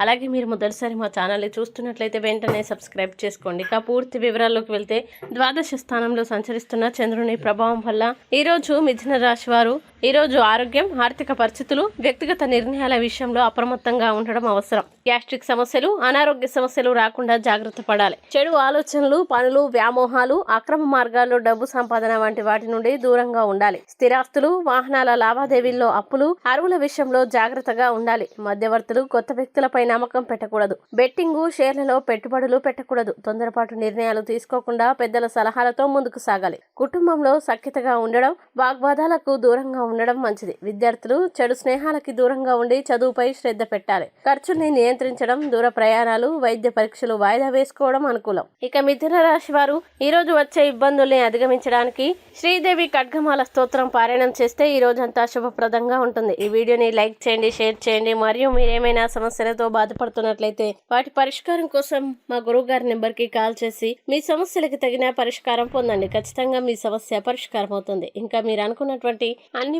అలాగే మీరు మొదటిసారి మా ఛానల్ని చూస్తున్నట్లయితే వెంటనే సబ్స్క్రైబ్ చేసుకోండి. ఇక పూర్తి వివరాల్లోకి వెళ్తే ద్వాదశ స్థానంలో సంచరిస్తున్న చంద్రుని ప్రభావం వల్ల ఈరోజు మిథున రాశి వారు ఈరోజు ఆరోగ్యం ఆర్థిక పరిస్థితులు వ్యక్తిగత నిర్ణయాల విషయంలో అప్రమత్తంగా ఉండడం అవసరం. గ్యాస్ట్రిక్ సమస్యలు అనారోగ్య సమస్యలు రాకుండా జాగ్రత్త పడాలి. చెడు ఆలోచనలు పనులు వ్యామోహాలు అక్రమ మార్గాల్లో డబ్బు సంపాదన వంటి వాటి నుండి దూరంగా ఉండాలి. స్థిరాస్తులు వాహనాల లావాదేవీల్లో అప్పులు అరువుల విషయంలో జాగ్రత్తగా ఉండాలి. మధ్యవర్తులు కొత్త వ్యక్తులపై నమ్మకం పెట్టకూడదు. బెట్టింగు షేర్లలో పెట్టుబడులు పెట్టకూడదు. తొందరపాటు నిర్ణయాలు తీసుకోకుండా పెద్దల సలహాలతో ముందుకు సాగాలి. కుటుంబంలో సఖ్యతగా ఉండడం వాగ్వాదాలకు దూరంగా ఉండడం మంచిది. విద్యార్థులు చెడు స్నేహాలకి దూరంగా ఉండి చదువుపై శ్రద్ధ పెట్టాలి. ఖర్చుల్ని నియంత్రించడం దూర ప్రయాణాలు వైద్య పరీక్షలు వాయిదా వేసుకోవడం అనుకూలం. ఇక మిథున రాశి వారు ఈ రోజు వచ్చే ఇబ్బందుల్ని అధిగమించడానికి శ్రీదేవి ఖడ్గమాల స్తోత్రం పారాయణం చేస్తే ఈ రోజంతా శుభప్రదంగా ఉంటుంది. ఈ వీడియోని లైక్ చేయండి షేర్ చేయండి. మరియు మీరేమైనా సమస్యలతో బాధపడుతున్నట్లయితే వాటి పరిష్కారం కోసం మా గురువు గారి నెంబర్కి కాల్ చేసి మీ సమస్యలకు తగిన పరిష్కారం పొందండి. ఖచ్చితంగా మీ సమస్య పరిష్కారం అవుతుంది ఇంకా మీరు అనుకున్నటువంటి అన్ని